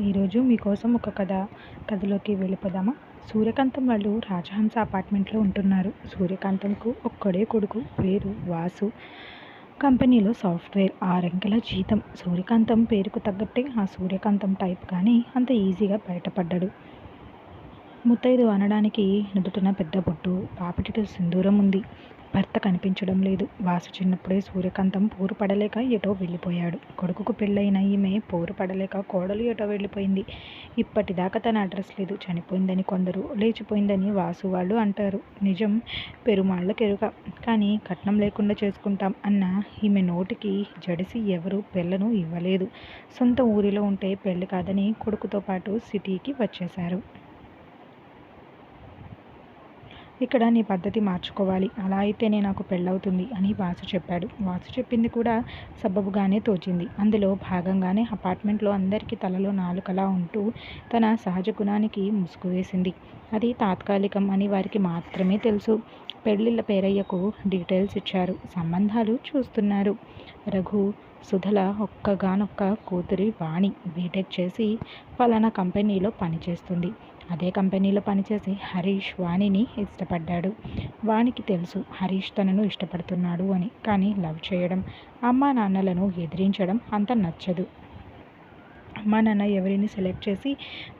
ఈరోజు మీకోసం ఒక కథ కథలోకి వెళ్ళిపోదామా? సూర్యకాంతం వాళ్ళు రాజహంస అపార్ట్మెంట్లో ఉంటున్నారు. సూర్యకాంతంకు ఒక్కడే కొడుకు పేరు వాసు. కంపెనీలో సాఫ్ట్వేర్ ఆరంకెల జీతం. సూర్యకాంతం పేరుకు తగ్గట్టే ఆ సూర్యకాంతం టైప్ కానీ అంత ఈజీగా బయటపడ్డాడు. ముత్తైదు అనడానికి నుదుటిన పెద్ద బొట్టు పాపిటితో సింధూరం ఉంది. భర్త కనిపించడం లేదు. వాసు చిన్నప్పుడే సూర్యకాంతం పోరు పడలేక ఎటో వెళ్ళిపోయాడు. కొడుకుకు పెళ్ళైన ఈమె పోరు పడలేక కోడలు ఎటో వెళ్ళిపోయింది. ఇప్పటిదాకా తన అడ్రస్ లేదు. చనిపోయిందని కొందరు లేచిపోయిందని వాసు వాళ్ళు అంటారు. నిజం పెరుమాళ్ళకెరుక కానీ కట్నం లేకుండా చేసుకుంటాం అన్న ఈమె నోటికి జడిసి ఎవరు పెళ్ళను ఇవ్వలేదు. సొంత ఊరిలో ఉంటే పెళ్ళి కాదని కొడుకుతో పాటు సిటీకి వచ్చేశారు. ఇక్కడ నీ పద్ధతి మార్చుకోవాలి. అలా అయితేనే నాకు పెళ్ళవుతుంది అని వాసు చెప్పాడు. వాసు చెప్పింది కూడా సబబుగానే తోచింది. అందులో భాగంగానే అపార్ట్మెంట్లో అందరికీ తలలో నాలుకలా ఉంటూ తన సహజ గుణానికి ముసుగు వేసింది. అది తాత్కాలికం అని వారికి మాత్రమే తెలుసు. పెళ్ళిళ్ళ పేరయ్యకు డీటెయిల్స్ ఇచ్చారు. సంబంధాలు చూస్తున్నారు. రఘు సుధల ఒక్కగానొక్క కూతురి వాణి బీటెక్ చేసి ఫలానా కంపెనీలో పనిచేస్తుంది. అదే కంపెనీలో పనిచేసే హరీష్ వాణిని ఇష్టపడ్డాడు. వానికి తెలుసు హరీష్ తనను ఇష్టపడుతున్నాడు అని. కానీ లవ్ చేయడం అమ్మా నాన్నలను ఎదిరించడం అంత నచ్చదు. మా నాన్న ఎవరిని సెలెక్ట్ చేసి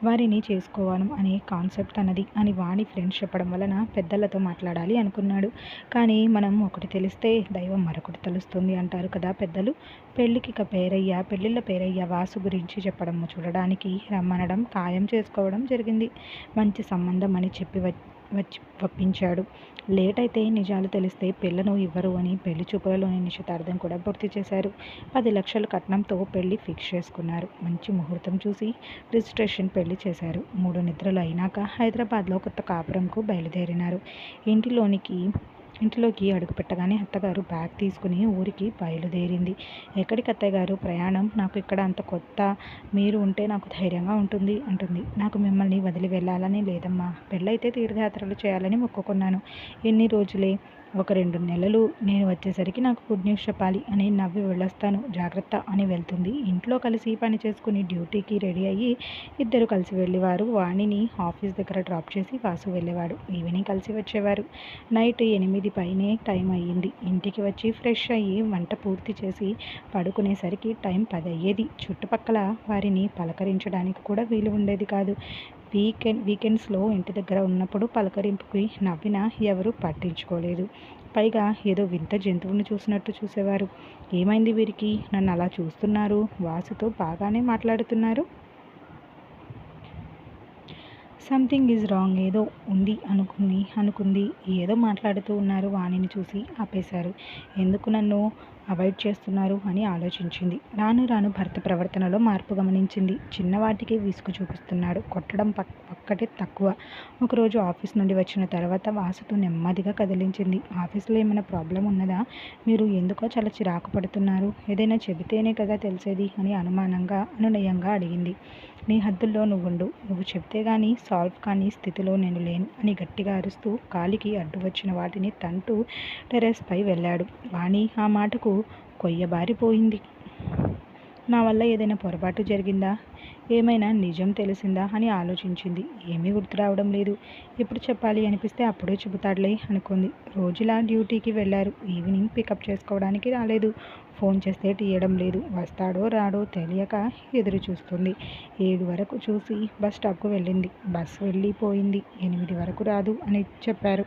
వారిని చేసుకోవాలి అనే కాన్సెప్ట్ అన్నది అని వాణి ఫ్రెండ్స్ చెప్పడం వలన పెద్దలతో మాట్లాడాలి అనుకున్నాడు. కానీ మనం ఒకటి తెలిస్తే దైవం మరొకటి తెలుస్తుంది అంటారు కదా పెద్దలు. పెళ్ళికి ఇక పేరయ్య పెళ్ళిళ్ళ పేరయ్య వాసు గురించి చెప్పడం చూడడానికి రమ్మనడం ఖాయం చేసుకోవడం జరిగింది. మంచి సంబంధం అని చెప్పి వచ్చి ఒప్పించాడు. లేట్ అయితే నిజాలు తెలిస్తే పిల్లను ఇవ్వరు అని పెళ్ళి చూపులలోని నిశ్చితార్థం కూడా పూర్తి చేశారు. పది లక్షల కట్నంతో పెళ్ళి ఫిక్స్ చేసుకున్నారు. మంచి ముహూర్తం చూసి రిజిస్ట్రేషన్ పెళ్ళి చేశారు. మూడు నిద్రలు అయినాక హైదరాబాద్లో కొత్త కాపురంకు బయలుదేరినారు. ఇంటిలోనికి ఇంటిలోకి అడుగుపెట్టగానే అత్తగారు బ్యాగ్ తీసుకుని ఊరికి బయలుదేరింది. ఎక్కడికి అత్తయ్య గారు? ప్రయాణం? నాకు ఇక్కడ అంత కొత్త మీరు ఉంటే నాకు ధైర్యంగా ఉంటుంది అంటుంది. నాకు మిమ్మల్ని వదిలి వెళ్ళాలని లేదమ్మా. పెళ్ళైతే తీర్థయాత్రలు చేయాలని మొక్కుకున్నాను. ఎన్ని రోజులే? ఒక రెండు నెలలు నేను వచ్చేసరికి నాకు గుడ్ న్యూస్ చెప్పాలి అని నవ్వి వెళ్ళొస్తాను. జాగ్రత్త అని వెళ్తుంది. ఇంట్లో కలిసి పని చేసుకుని డ్యూటీకి రెడీ అయ్యి ఇద్దరు కలిసి వెళ్ళేవారు. వాణిని ఆఫీస్ దగ్గర డ్రాప్ చేసి వాసు వెళ్ళేవాడు. ఈవినింగ్ కలిసి వచ్చేవారు. నైట్ ఎనిమిది పైనే టైం అయ్యింది. ఇంటికి వచ్చి ఫ్రెష్ అయ్యి వంట పూర్తి చేసి పడుకునేసరికి టైం పది అయ్యేది. చుట్టుపక్కల వారిని పలకరించడానికి కూడా వీలు ఉండేది కాదు. వీకెండ్ వీకెండ్స్లో ఇంటి దగ్గర ఉన్నప్పుడు పలకరింపుకి నవ్వినా ఎవరు పట్టించుకోలేదు. పైగా ఏదో వింత జంతువుని చూసినట్టు చూసేవారు. ఏమైంది వీరికి? నన్ను అలా చూస్తున్నారు? వాసుతో బాగానే మాట్లాడుతున్నారు? సంథింగ్ ఈజ్ రాంగ్ ఏదో ఉంది అనుకుని అనుకుంది. ఏదో మాట్లాడుతూ ఉన్నారు వాణిని చూసి ఆపేశారు. ఎందుకు నన్ను అవాయిడ్ చేస్తున్నారు అని ఆలోచించింది. రాను రాను భర్త ప్రవర్తనలో మార్పు గమనించింది. చిన్నవాటికి విసుగు చూపిస్తున్నాడు. కొట్టడం పక్ ఒక్కటే తక్కువ. ఒకరోజు ఆఫీస్ నుండి వచ్చిన తర్వాత వాసుతో నెమ్మదిగా కదిలించింది. ఆఫీస్లో ఏమైనా ప్రాబ్లం ఉన్నదా? మీరు ఎందుకో చాలా చిరాకు పడుతున్నారు. ఏదైనా చెబితేనే కదా తెలిసేది అని అనుమానంగా అనునయంగా అడిగింది. నీ హద్దుల్లో నువ్వుండు. నువ్వు చెబితే కానీ సాల్వ్ కాని స్థితిలో నేను లేను అని గట్టిగా అరుస్తూ కాలికి అడ్డు వచ్చిన వాటిని తంటూ టెరెస్పై వెళ్ళాడు. వాణి ఆ మాటకు కొయ్యబారిపోయింది. నా వల్ల ఏదైనా పొరపాటు జరిగిందా? ఏమైనా నిజం తెలిసిందా? అని ఆలోచించింది. ఏమీ గుర్తు రావడం లేదు. ఎప్పుడు చెప్పాలి అనిపిస్తే అప్పుడే చెబుతాడులే అనుకుంది. రోజులా డ్యూటీకి వెళ్ళారు. ఈవినింగ్ పికప్ చేసుకోవడానికి రాలేదు. ఫోన్ చేస్తే తీయడం లేదు. వస్తాడో రాడో తెలియక ఎదురు చూస్తుంది. ఏడు వరకు చూసి బస్ స్టాప్కు వెళ్ళింది. బస్ వెళ్ళిపోయింది. ఎనిమిది వరకు రాదు అని చెప్పారు.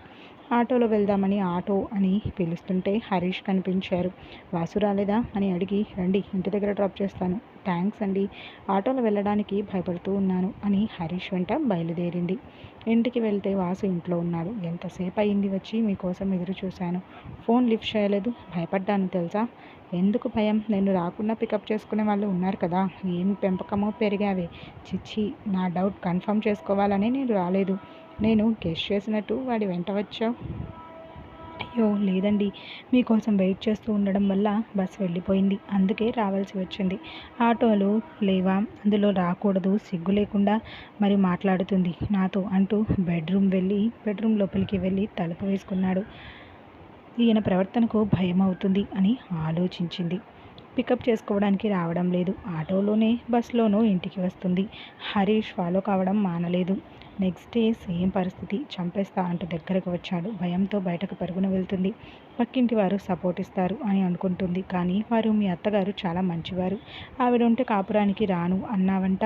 ఆటోలో వెళ్దామని ఆటో అని పిలుస్తుంటే హరీష్ కనిపించారు. వాసు రాలేదా? అని అడిగి రండి ఇంటి దగ్గర డ్రాప్ చేస్తాను. థ్యాంక్స్ అండి. ఆటోలో వెళ్ళడానికి భయపడుతూ ఉన్నాను అని హరీష్ వెంట బయలుదేరింది. ఇంటికి వెళ్తే వాసు ఇంట్లో ఉన్నాడు. ఎంతసేపు అయింది వచ్చి మీకోసం ఎదురు చూశాను. ఫోన్ లిఫ్ట్ చేయలేదు. భయపడ్డాను తెలుసా? ఎందుకు భయం? నేను రాకుండా పికప్ చేసుకునే వాళ్ళు ఉన్నారు కదా. ఏం పెంపకమో పెరిగావే. చిచ్చి నా డౌట్ కన్ఫర్మ్ చేసుకోవాలని నేను రాలేదు. నేను గెస్ట్ చేసినట్టు వాడి వెంట వచ్చావు అయ్యో లేదండి. మీకోసం వెయిట్ చేస్తూ ఉండడం వల్ల బస్సు వెళ్ళిపోయింది. అందుకే రావాల్సి వచ్చింది. ఆటోలు లేవా? అందులో రాకూడదు సిగ్గు లేకుండా మరి మాట్లాడుతుంది. నాతో అంటూ బెడ్రూమ్ వెళ్ళి బెడ్రూమ్ లోపలికి వెళ్ళి తలుపు వేసుకున్నాడు. ఈయన ప్రవర్తనకు భయం అవుతుంది అని ఆలోచించింది. పికప్ చేసుకోవడానికి రావడం లేదు. ఆటోలోనే బస్సులోనూ ఇంటికి వస్తుంది. హరీష్ ఫాలో కావడం మానలేదు. నెక్స్ట్ డే సేమ్ పరిస్థితి. చంపేస్తా అంటూ దగ్గరకు వచ్చాడు. భయంతో బయటకు పరుగున వెళ్తుంది. పక్కింటి వారు సపోర్ట్ ఇస్తారు అని అనుకుంటుంది. కానీ వారు మీ అత్తగారు చాలా మంచివారు. ఆవిడ ఉంటే కాపురానికి రాను అన్నావంట.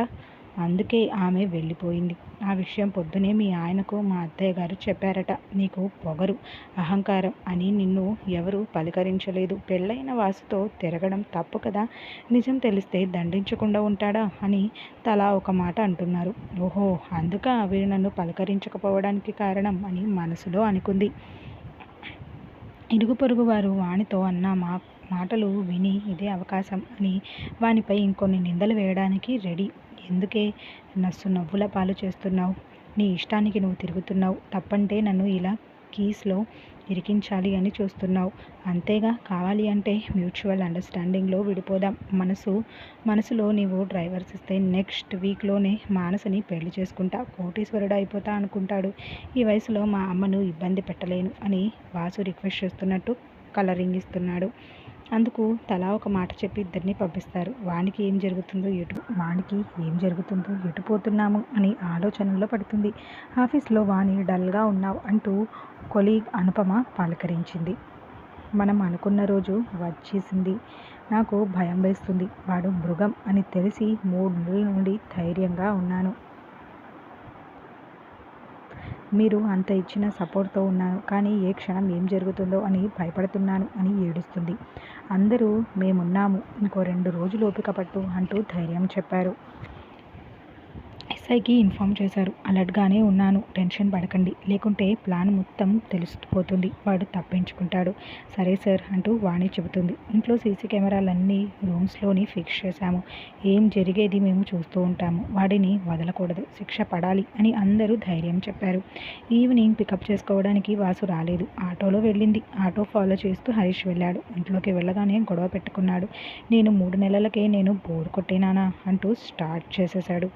అందుకే ఆమె వెళ్ళిపోయింది. ఆ విషయం పొద్దునే మీ ఆయనకు మా అత్తయ్య గారు చెప్పారట. నీకు పొగరు అహంకారం అని నిన్ను ఎవరు పలకరించలేదు. పెళ్ళైన వాసుతో తిరగడం తప్పు కదా? నిజం తెలిస్తే దండించకుండా ఉంటాడా? అని తలా ఒక మాట అంటున్నారు. ఓహో అందుక వీరు నన్ను పలకరించకపోవడానికి కారణం అని మనసులో అనుకుంది. ఇరుగు పొరుగు వారు వానితో అన్న మా మాటలు విని ఇదే అవకాశం అని వానిపై ఇంకొన్ని నిందలు వేయడానికి రెడీ. ఎందుకే నస్సు నవ్వుల పాలు చేస్తున్నావు? నీ ఇష్టానికి నువ్వు తిరుగుతున్నావు. తప్పంటే నన్ను ఇలా కీస్లో ఇరికించాలి అని చూస్తున్నావు. అంతేగా కావాలి అంటే మ్యూచువల్ అండర్స్టాండింగ్లో విడిపోదాం. మనసు మనసులో నీవు డ్రైవర్స్ ఇస్తే నెక్స్ట్ వీక్లోనే మానసని పెళ్ళి చేసుకుంటా కోటీశ్వరుడు అయిపోతా అనుకుంటాడు. ఈ వయసులో మా అమ్మను ఇబ్బంది పెట్టలేను అని వాసు రిక్వెస్ట్ చేస్తున్నట్టు కలరింగ్ ఇస్తున్నాడు అందుకు తలా ఒక మాట చెప్పి ఇద్దరిని పంపిస్తారు. వానికి ఏం జరుగుతుందో ఎటు వానికి ఏం జరుగుతుందో ఎటు పోతున్నాము అని ఆలోచనలో పడుతుంది. ఆఫీస్లో వాణి డల్గా ఉన్నావు అంటూ కొలీగ్ అనుపమ పలకరించింది. మనం అనుకున్న రోజు వచ్చేసింది. నాకు భయం వేస్తుంది. వాడు మృగం అని తెలిసి మూడు నెలల నుండి ధైర్యంగా ఉన్నాను. మీరు అంత ఇచ్చిన సపోర్ట్తో ఉన్నాను కానీ ఏ క్షణం ఏం జరుగుతుందో అని భయపడుతున్నాను అని ఏడుస్తుంది. అందరూ మేమున్నాము ఇంకో రెండు రోజులు ఓపిక పట్టు అంటూ ధైర్యం చెప్పారు. ఎస్ఐకి ఇన్ఫామ్ చేశారు. అలర్ట్గానే ఉన్నాను. టెన్షన్ పడకండి. లేకుంటే ప్లాన్ మొత్తం తెలిసిపోతుంది. వాడు తప్పించుకుంటాడు. సరే సార్ అంటూ వాణి చెబుతుంది. ఇంట్లో సీసీ కెమెరాలన్నీ రూమ్స్లోని ఫిక్స్ చేశాము. ఏం జరిగేది మేము చూస్తూ ఉంటాము. వాడిని వదలకూడదు. శిక్ష పడాలి అని అందరూ ధైర్యం చెప్పారు. ఈవినింగ్ పికప్ చేసుకోవడానికి వాసు రాలేదు. ఆటోలో వెళ్ళింది. ఆటో ఫాలో చేస్తూ హరీష్ వెళ్ళాడు. ఇంట్లోకి వెళ్ళగానే గొడవ పెట్టుకున్నాడు. నేను మూడు నెలలకే నేను బోర్ కొట్టేనానా అంటూ స్టార్ట్ చేసేశాడు.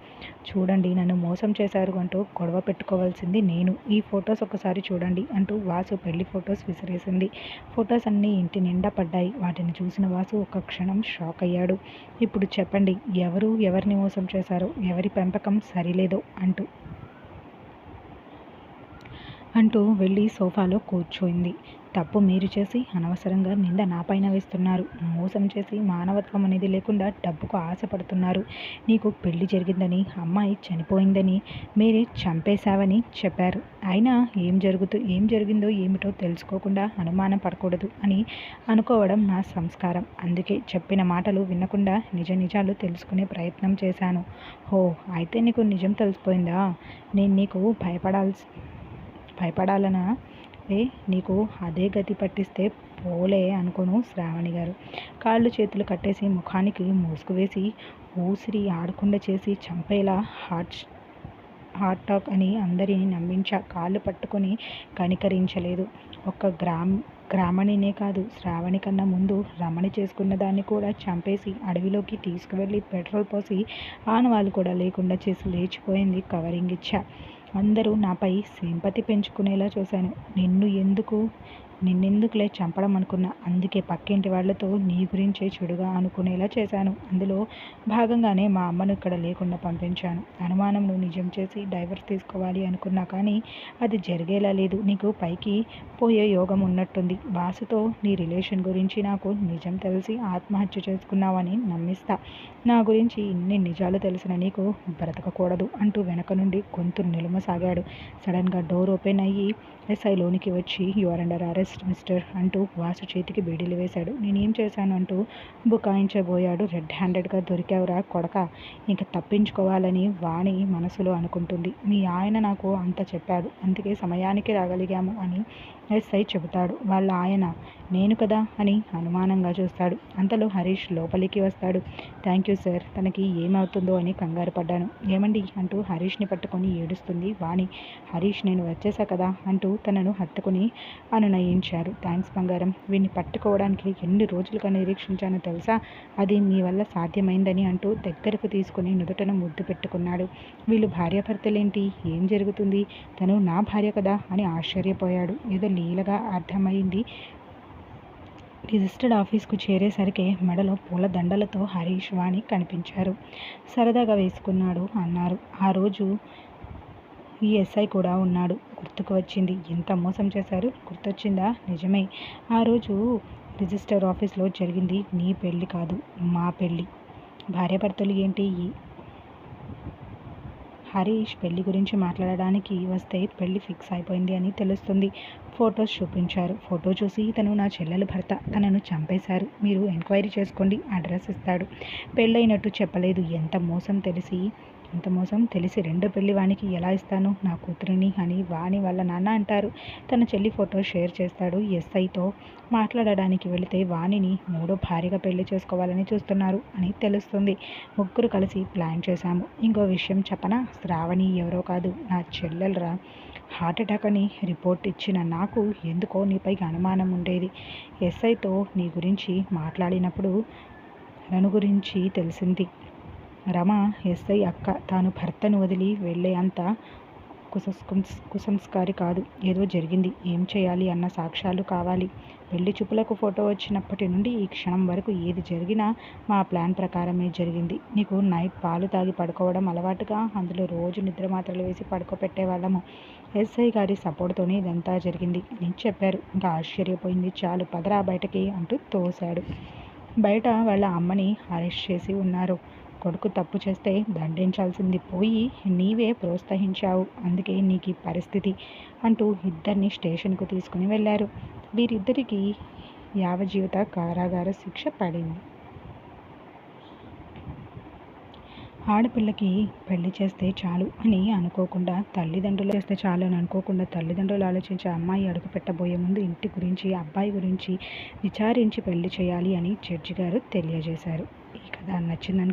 చూడండి నన్ను మోసం చేశారు అంటూ గొడవ పెట్టుకోవాల్సింది నేను. ఈ ఫొటోస్ ఒకసారి చూడండి అంటూ వాసు పెళ్ళి ఫొటోస్ విసిరేసింది. ఫొటోస్ అన్నీ ఇంటి నిండా పడ్డాయి. వాటిని చూసిన వాసు ఒక క్షణం షాక్ అయ్యాడు. ఇప్పుడు చెప్పండి ఎవరు ఎవరిని మోసం చేశారో? ఎవరి పెంపకం సరిలేదో? అంటూ అంటూ వెళ్ళి సోఫాలో కూర్చోయింది. తప్పు మీరు చేసి అనవసరంగా నింద నాపైన వేస్తున్నారు. మోసం చేసి మానవత్వం అనేది లేకుండా డబ్బుకు ఆశపడుతున్నారు. నీకు పెళ్ళి జరిగిందని అమ్మాయి చనిపోయిందని మీరే చంపేశావని చెప్పారు. అయినా ఏం జరుగుతూ ఏం జరిగిందో ఏమిటో తెలుసుకోకుండా అనుమానం పడకూడదు అని అనుకోవడం నా సంస్కారం. అందుకే చెప్పిన మాటలు వినకుండా నిజ నిజాలు తెలుసుకునే ప్రయత్నం చేశాను. హో అయితే నీకు నిజం తెలిసిపోయిందా? నేను నీకు భయపడాల్సి భయపడాలనా? ఏ నీకు అదే గతి పట్టిస్తే పోలే అనుకోను శ్రావణి గారు. కాళ్ళు చేతులు కట్టేసి ముఖానికి మూసుకు వేసి ఊసిరి ఆడకుండా చేసి చంపేలా హార్ట్ హార్ట్ టాక్ అని అందరిని నమ్మించా కాళ్ళు పట్టుకొని కనికరించలేదు. ఒక్క గ్రామ్ గ్రామణినే కాదు శ్రావణి కన్నా ముందు రమణి చేసుకున్న దాన్ని కూడా చంపేసి అడవిలోకి తీసుకువెళ్ళి పెట్రోల్ పోసి ఆనవాళ్ళు కూడా లేకుండా చేసి లేచిపోయింది కవరింగ్ ఇచ్చా అందరూ నాపై సింపతి పెంచుకునేలా చూశాను. నిన్ను ఎందుకు నిన్నెందుకులే చంపడం అనుకున్నా. అందుకే పక్కింటి వాళ్ళతో నీ గురించే చెడుగా అనుకునేలా చేశాను. అందులో భాగంగానే మా అమ్మను ఇక్కడ లేకుండా పంపించాను. అనుమానంను నిజం చేసి డైవర్స్ తీసుకోవాలి అనుకున్నా కానీ అది జరిగేలా లేదు. నీకు పైకి పోయే యోగం ఉన్నట్టుంది. వాసుతో నీ రిలేషన్ గురించి నాకు నిజం తెలిసి ఆత్మహత్య చేసుకున్నావని నమ్మిస్తా. నా గురించి ఇన్ని నిజాలు తెలిసిన నీకు బ్రతకకూడదు అంటూ వెనక నుండి గొంతు నిలుమసాగాడు. సడన్గా డోర్ ఓపెన్ అయ్యి ఎస్ఐ లోనికి వచ్చి యువర్ అండర్ అరెస్ట్ మిస్టర్ అంటూ వాసు చేతికి బీడీలు వేశాడు. నేనేం చేశాను అంటూ బుకాయించబోయాడు. రెడ్ హ్యాండెడ్గా దొరికావురా కొడక. ఇంక తప్పించుకోవాలని వాణి మనసులో అనుకుంటుంది. మీ ఆయన నాకు అంత చెప్పాడు. అందుకే సమయానికి రాగలిగాము అని ఎస్ఐ చెబుతాడు. వాళ్ళ ఆయన నేను కదా అని అనుమానంగా చూస్తాడు. అంతలో హరీష్ లోపలికి వస్తాడు. థ్యాంక్ యూ సార్ తనకి ఏమవుతుందో అని కంగారు పడ్డాను. ఏమండి? అంటూ హరీష్ని పట్టుకొని ఏడుస్తుంది వాణి. హరీష్ నేను వచ్చేసా కదా అంటూ తనను హత్తుకుని అనునయించారు. థ్యాంక్స్ బంగారం వీడిని పట్టుకోవడానికి ఎన్ని రోజులుగా నిరీక్షించానో తెలుసా? అది మీ వల్ల సాధ్యమైందని అంటూ దగ్గరకు తీసుకుని నుదుటను ముద్దు పెట్టుకున్నాడు. వీళ్ళు భార్యాభర్తలేంటి? ఏం జరుగుతుంది? తను నా భార్య కదా అని ఆశ్చర్యపోయాడు. ఏదో క్లియర్గా అర్థమైంది. రిజిస్టర్డ్ ఆఫీస్కు చేరేసరికి మెడలో పూల దండలతో హరీష్ వాణి కనిపించారు. సరదాగా వేసుకున్నాడు అన్నారు. ఆ రోజు ఈ ఎస్ఐ కూడా ఉన్నాడు. గుర్తుకు వచ్చింది. ఎంత మోసం చేశారు? గుర్తొచ్చిందా? నిజమే. ఆ రోజు రిజిస్టర్ ఆఫీస్లో జరిగింది. నీ పెళ్ళి కాదు మా పెళ్ళి. భార్యాభర్తలు ఏంటి? హరీష్ పెళ్ళి గురించి మాట్లాడడానికి వస్తే పెళ్ళి ఫిక్స్ అయిపోయింది అని తెలుస్తుంది. ఫొటోస్ చూపించారు. ఫోటో చూసి తను నా చెల్లెలు భర్త తనను చంపేశారు. మీరు ఎంక్వైరీ చేసుకోండి. అడ్రస్ ఇస్తాడు. పెళ్ళైనట్టు చెప్పలేదు. ఎంత మోసం తెలిసి ఇంత మోసం తెలిసి రెండో పెళ్ళి వానికి ఎలా ఇస్తాను? నా కూతురిని అని వాణి వాళ్ళ నాన్న అంటారు. తన చెల్లి ఫోటో షేర్ చేస్తాడు ఎస్ఐతో. మాట్లాడడానికి వెళితే వాణిని మూడో భార్యగా పెళ్ళి చేసుకోవాలని చూస్తున్నారు అని తెలుస్తుంది. ముగ్గురు కలిసి ప్లాన్ చేశాము. ఇంకో విషయం చెప్పనా? శ్రావణి ఎవరో కాదు. నా చెల్లెలరా. హార్ట్ అటాక్ అని రిపోర్ట్ ఇచ్చిన నాకు ఎందుకో నీపై అనుమానం ఉండేది. ఎస్ఐతో నీ గురించి మాట్లాడినప్పుడు నన్ను గురించి తెలిసింది. రమ ఎస్ఐ అక్క తాను భర్తను వదిలి వెళ్ళే అంత కుసంస్ కుసంస్కారి కాదు. ఏదో జరిగింది. ఏం చేయాలి అన్న సాక్ష్యాలు కావాలి. పెళ్ళి చూపులకు ఫోటో వచ్చినప్పటి నుండి ఈ క్షణం వరకు ఏది జరిగినా మా ప్లాన్ ప్రకారమే జరిగింది. నీకు నైట్ పాలు తాగి పడుకోవడం అలవాటుగా? అందులో రోజు నిద్ర మాత్రలు వేసి పడుకోపెట్టేవాళ్ళము. ఎస్ఐ గారి సపోర్ట్తోనే ఇదంతా జరిగింది. అని చెప్పారు. ఇంకా ఆశ్చర్యపోయింది. చాలు పదరా బయటకి అంటూ తోశాడు. బయట వాళ్ళ అమ్మని అరెస్ట్ చేసి ఉన్నారు. కొడుకు తప్పు చేస్తే దండించాల్సింది పోయి నీవే ప్రోత్సహించావు అందుకే నీకు ఈ పరిస్థితి అంటూ ఇద్దరిని స్టేషన్కు తీసుకుని వెళ్ళారు. వీరిద్దరికీ యావజీవిత కారాగార శిక్ష పడింది. ఆడపిల్లకి పెళ్ళి చేస్తే చాలు అని అనుకోకుండా తల్లిదండ్రులు చేస్తే చాలు అని అనుకోకుండా తల్లిదండ్రులు ఆలోచించే అమ్మాయి అడుగు పెట్టబోయే ముందు ఇంటి గురించి అబ్బాయి గురించి విచారించి పెళ్ళి చేయాలి అని జడ్జి గారు తెలియజేశారు. ఈ కథ నచ్చిందని